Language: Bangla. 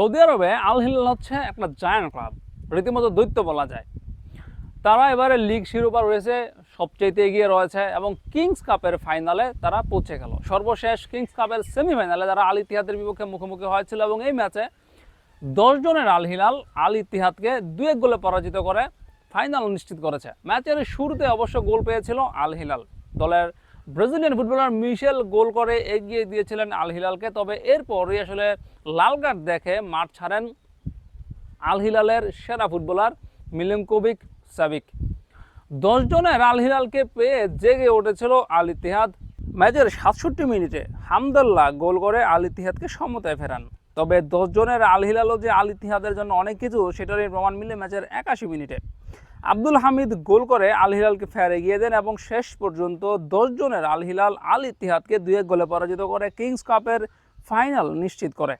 সৌদি আরবে আল হিলাল হচ্ছে একটা জায়ান্ট ক্লাব। রীতিমতো দৈত্য বলা যায়। তারা এবারে লিগ শিরোপা রয়েছে সবচেয়ে এগিয়ে রয়েছে এবং কিংস কাপের ফাইনালে তারা পৌঁছে গেল। সর্বশেষ কিংস কাপের সেমিফাইনালে তারা আল ইতিহাদের বিপক্ষে মুখোমুখি হয়েছিল এবং এই ম্যাচে দশ জনের আল হিলাল আল ইতিহাদকে দুই এক গোলে পরাজিত করে ফাইনাল নিশ্চিত করেছে। ম্যাচের শুরুতে অবশ্য গোল পেয়েছিল আল হিলাল দলের ব্রাজিলিয়ান ফুটবলার মিশেল গোল করে এগিয়ে দিয়েছিলেন আল হিলালকে তবে এরপরই আসলে লাল কার্ড দেখে মাঠ ছাড়েন আল হিলালের সেরা ফুটবলার মিলেঙ্কোভিক সাবিক। দশ জনের আল হিলালকে পেয়ে জেগে উঠেছিল আল ইতিহাদ। ম্যাচের সাতষট্টি মিনিটে হামদাল্লাহ গোল করে আল ইতিহাদকে সমতায় ফেরান। তবে দশ জনের আল হিলালও যে আল ইতিহাদের জন্য অনেক কিছু, সেটারই প্রমাণ মিলে ম্যাচের একাশি মিনিটে। আব্দুল হামিদ গোল করে আল হিলালকে ফের এগিয়ে দেন এবং শেষ পর্যন্ত জনের আল হিলাল আল ইতিহাদকে দুয়ে গোলে পরাজিত করে কিংস কাপের ফাইনাল নিশ্চিত করে।